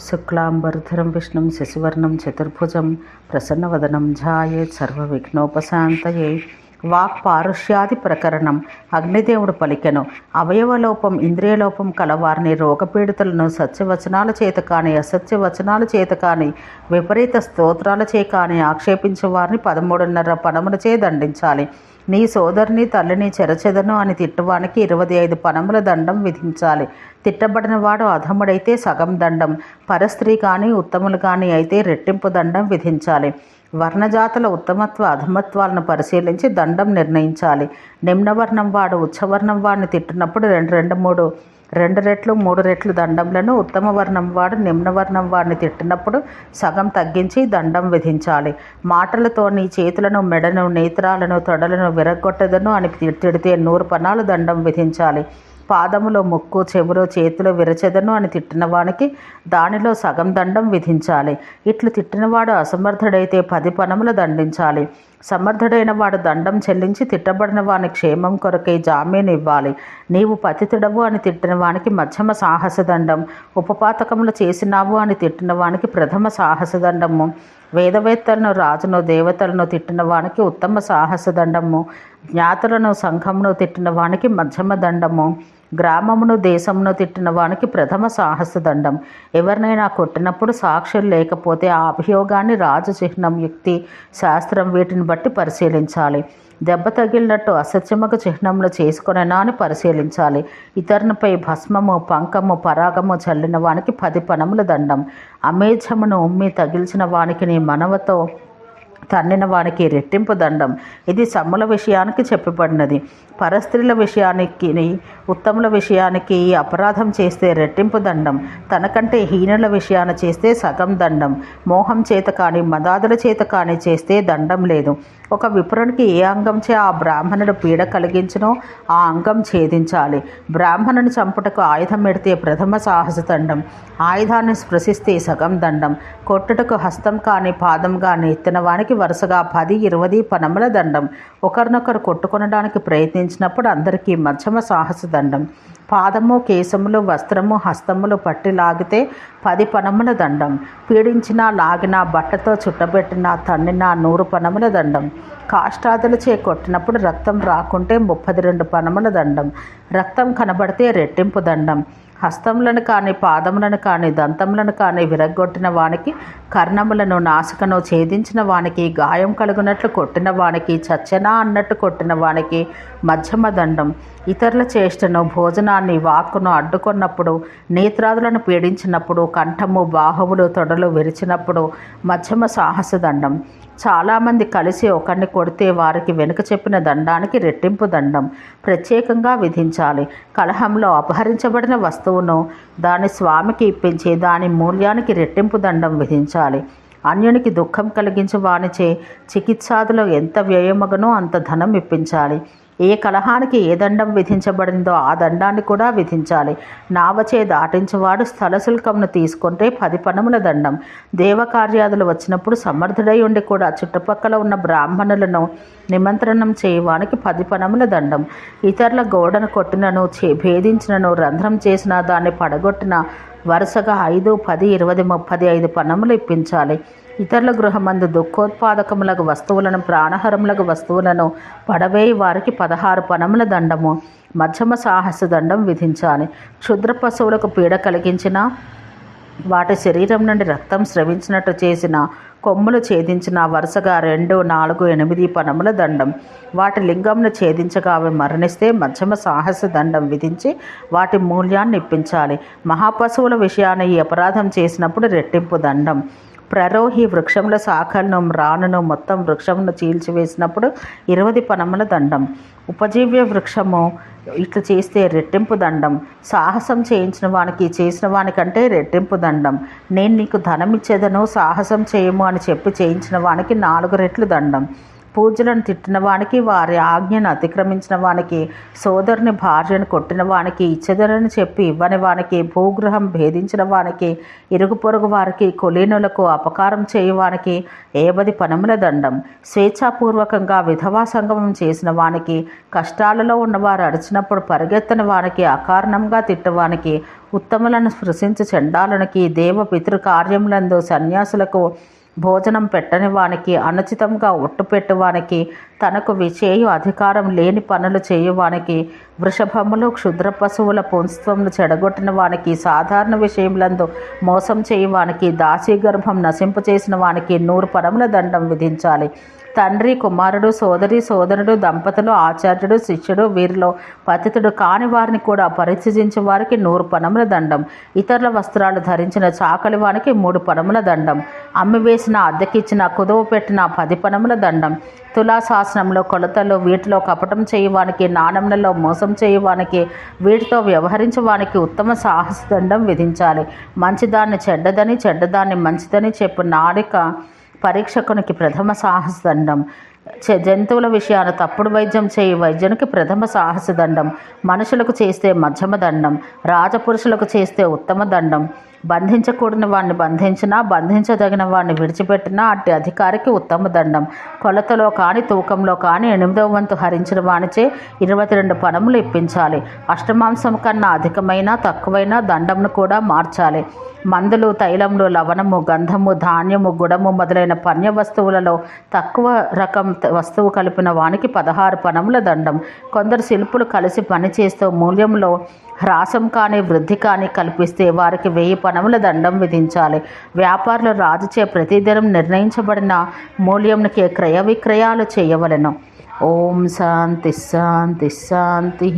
శుక్లాంబరధరం విష్ణుం శశివర్ణం చతుర్భుజం ప్రసన్నవదనం ఝాయేత్ సర్వవిఘ్నోపశాంతయే. వాక్ పారుష్యాది ప్రకరణం అగ్నిదేవుడు పలికెను. అవయవలోపం ఇంద్రియలోపం కలవారిని రోగపీడితులను సత్యవచనాల చేత కానీ అసత్య వచనాల చేత కానీ విపరీత స్తోత్రాల చే కానీ ఆక్షేపించేవారిని పదమూడున్నర పనములచే దండించాలి. నీ సోదరుని తల్లిని చెరచెదను అని తిట్టువానికి ఇరవై ఐదు పనముల దండం విధించాలి. తిట్టబడిన వాడు అధముడైతే సగం దండం పరస్త్రీ కానీ ఉత్తములు కానీ అయితే రెట్టింపు దండం విధించాలి. వర్ణజాతుల ఉత్తమత్వ అధమత్వాలను పరిశీలించి దండం నిర్ణయించాలి. నిమ్నవర్ణం వాడు ఉచ్చవర్ణం వాడిని తిట్టినప్పుడు రెండు రెండు మూడు రెండు రెట్లు మూడు రెట్లు దండంలను ఉత్తమ వర్ణం వాడు నిమ్నవర్ణం వాడిని తిట్టినప్పుడు సగం తగ్గించి దండం విధించాలి. మాటలతో నీ చేతులను మెడను నేత్రాలను తొడలను విరగొట్టదను అని తిడితే నూరు పనాలు దండం విధించాలి. పాదములో ముక్కు చెవులు చేతులు విరచెదను అని తిట్టినవానికి దానిలో సగం దండం విధించాలి. ఇట్లు తిట్టినవాడు అసమర్థుడైతే పది పనములు దండించాలి. సమర్థుడైన వాడు దండం చెల్లించి తిట్టబడిన వాని క్షేమం కొరకై జామీను ఇవ్వాలి. నీవు పతితుడవు అని తిట్టిన వానికి మధ్యమ సాహస దండం. ఉపపాతకములు చేసినావు అని తిట్టిన వానికి ప్రథమ సాహస దండము. వేదవేత్తలను రాజును దేవతలను తిట్టిన వానికి ఉత్తమ సాహస దండము. జ్ఞాతులను సంఘమును తిట్టిన వానికి మధ్యమ దండము. గ్రామమును దేశమును తిట్టిన వానికి ప్రథమ సాహస దండం ఎవరినైనా కొట్టినప్పుడు సాక్షులు లేకపోతే ఆ అభియోగాన్ని రాజు చిహ్నం యుక్తి శాస్త్రం వీటిని బట్టి పరిశీలించాలి. దెబ్బ తగిలినట్టు అసత్యముకు చిహ్నములు చేసుకొననా అని పరిశీలించాలి. ఇతరునిపై భస్మము పంకము పరాగము చల్లిన వానికి పది పనముల దండం. అమేధ్యమును ఉమ్మి తగిల్చిన వానికి నీ మనవతో తన్నిన వానికి రెట్టింపు దండం. ఇది సమ్ముల విషయానికి చెప్పబడినది. పరస్త్రీల విషయానికి ఉత్తముల విషయానికి అపరాధం చేస్తే రెట్టింపు దండం. తనకంటే హీనుల విషయాన చేస్తే సగం దండం. మోహం చేత కానీ మదాదుల చేత కానీ చేస్తే దండం లేదు. ఒక విప్రునికి ఏ అంగంచే ఆ బ్రాహ్మణుడు పీడ కలిగించినో ఆ అంగం ఛేదించాలి. బ్రాహ్మణుని చంపుటకు ఆయుధం పెడితే ప్రథమ సాహస దండం. ఆయుధాన్ని స్పృశిస్తే సగం దండం. కొట్టుటకు హస్తం కానీ పాదం కానీ ఎత్తిన వానికి వరుసగా పది ఇరవది పనముల దండం. ఒకరినొకరు కొట్టుకొనడానికి ప్రయత్నించినప్పుడు అందరికీ మధ్యమ సాహస దండం. పాదము కేశములు వస్త్రము హస్తములు పట్టి లాగితే పది పనముల దండం. పీడించిన లాగిన బట్టతో చుట్టబెట్టిన తన్నినా నూరు పనముల దండం. కాష్టాదులచే కొట్టినప్పుడు రక్తం రాకుంటే ముప్పది రెండు పనముల దండం. రక్తం కనబడితే రెట్టింపు దండం. హస్తములను కానీ పాదములను కానీ దంతములను కానీ విరగ్గొట్టిన వానికి కర్ణములను నాసికను ఛేదించిన వానికి గాయం కలుగునట్లు కొట్టిన వానికి చచ్చనా అన్నట్టు కొట్టిన వానికి మధ్యమ దండం. ఇతరుల చేష్టను భోజనాన్ని వాక్కును అడ్డుకున్నప్పుడు నేత్రాదులను పీడించినప్పుడు కంఠము బాహువులు తొడలు విరిచినప్పుడు మధ్యమ సాహస దండం. చాలామంది కలిసి ఒకరిని కొడితే వారికి వెనుక చెప్పిన దండానికి రెట్టింపు దండం ప్రత్యేకంగా విధించాలి. కలహంలో అపహరించబడిన వస్తువును దాని స్వామికి ఇప్పించి దాని మూల్యానికి రెట్టింపు దండం విధించాలి. అన్యునికి దుఃఖం కలిగించి వానిచే చికిత్సాదులో ఎంత వ్యయమగనో అంత ధనం ఇప్పించాలి. ఏ కలహానికి ఏ దండం విధించబడిందో ఆ దండాన్ని కూడా విధించాలి. నావచే దాటించేవాడు స్థలశుల్కంను తీసుకుంటే పది పనముల దండం. దేవకార్యాదులు వచ్చినప్పుడు సమర్థుడై ఉండి కూడా చుట్టుపక్కల ఉన్న బ్రాహ్మణులను నిమంత్రణం చేయవానికి పది పనముల దండం. ఇతరుల గోడను కొట్టినను చే భేదించినను రంధ్రం చేసిన దాన్ని పడగొట్టిన వరుసగా ఐదు పది ఇరవై ముప్పది ఐదు పనములు ఇప్పించాలి. ఇతరుల గృహమందు దుఃఖోత్పాదకములకు వస్తువులను ప్రాణహరములకు వస్తువులను పడవేయి వారికి పదహారు పనముల దండము మధ్యమ సాహస దండం విధించాలి. క్షుద్ర పశువులకు పీడ కలిగించిన వాటి శరీరం నుండి రక్తం స్రవించినట్టు చేసిన కొమ్ములు ఛేదించిన వరుసగా రెండు నాలుగు ఎనిమిది పనముల దండం. వాటి లింగంను ఛేదించగా అవి మరణిస్తే మధ్యమ సాహస దండం విధించి వాటి మూల్యాన్ని ఇప్పించాలి. మహాపశువుల విషయాన్ని ఈ అపరాధం చేసినప్పుడు రెట్టింపు దండం. ప్రరోహి వృక్షముల శాఖలను రాణును మొత్తం వృక్షమును చీల్చివేసినప్పుడు ఇరవది పనముల దండం. ఉపజీవ్య వృక్షము ఇట్లా చేస్తే రెట్టింపు దండం. సాహసం చేయించిన వానికి చేసిన వానికంటే రెట్టింపు దండం. నేను నీకు ధనం ఇచ్చేదను సాహసం చేయము అని చెప్పి చేయించిన వానికి నాలుగు రెట్లు దండం. పూజలను తిట్టిన వానికి వారి ఆజ్ఞను అతిక్రమించిన వానికి సోదరుని భార్యను కొట్టిన వానికి ఇచ్చదనని చెప్పి ఇవ్వని వానికి భూగృహం భేదించిన వానికి ఇరుగు పొరుగు వారికి కులీనులకు అపకారం చేయువానికి ఏబది పనముల దండం. స్వేచ్ఛాపూర్వకంగా విధవా సంగమం చేసిన వానికి కష్టాలలో ఉన్నవారు అడిచినప్పుడు పరిగెత్తని వానికి అకారణంగా తిట్టవానికి ఉత్తములను స్పృశించు చెండాలనికి దేవ పితృ కార్యములందు సన్యాసులకు భోజనం పెట్టని వానికి అనుచితంగా ఒట్టు పెట్టువానికి తనకు విచేయు అధికారం లేని పనులు చేయువానికి వృషభములు క్షుద్ర పశువుల పుంస్త్వములు చెడగొట్టిన వానికి సాధారణ విషయములందు మోసం చేయువానికి దాసీ గర్భం నశింపు చేసిన వానికి నూరు పరముల దండం విధించాలి. తండ్రి కుమారుడు సోదరి సోదరుడు దంపతులు ఆచార్యుడు శిష్యుడు వీరిలో పతితుడు కాని వారిని కూడా పరిత్యజించే వారికి నూరు పనముల దండం. ఇతరుల వస్త్రాలు ధరించిన చాకలి వానికి మూడు పనముల దండం. అమ్మివేసిన అద్దెకిచ్చిన కుదువ పెట్టిన పది పనముల దండం. తులాశాసనంలో కొలతలు వీటిలో కపటం చేయువానికి నాణంలలో మోసం చేయువానికి వీటితో వ్యవహరించవానికి ఉత్తమ సాహస దండం విధించాలి. మంచిదాన్ని చెడ్డదని చెడ్డదాన్ని మంచిదని చెప్పు నాడిక పరీక్షకునికి ప్రథమ సాహస దండం జంతువుల విషయాన తప్పుడు వైద్యం చేయి వైద్యునికి ప్రథమ సాహస దండం మనుషులకు చేస్తే మధ్యమ దండం. రాజపురుషులకు చేస్తే ఉత్తమ దండం. బంధించకూడని వాడిని బంధించినా బంధించదగిన వాడిని విడిచిపెట్టినా అట్టి అధికారికి ఉత్తమ దండం. కొలతలో కానీ తూకంలో కానీ ఎనిమిదవ వంతు హరించిన వానిచే ఇరవై రెండు పనములు ఇప్పించాలి. అష్టమాంసం కన్నా అధికమైన తక్కువైన దండంను కూడా మార్చాలి. మందులు తైలములు లవణము గంధము ధాన్యము గుడము మొదలైన పణ్య వస్తువులలో తక్కువ రకం వస్తువు కలిపిన వానికి పదహారు పనముల దండం. కొందరు శిల్పులు కలిసి పనిచేస్తూ మూల్యంలో హ్రాసం కానీ వృద్ధి కానీ కల్పిస్తే వారికి వెయ్యి పనముల దండం విధించాలి. వ్యాపారులు రాజుచే ప్రతిదినం నిర్ణయించబడిన మూల్యంకే క్రయ విక్రయాలు చేయవలెను. ఓం శాంతి శాంతి శాంతి.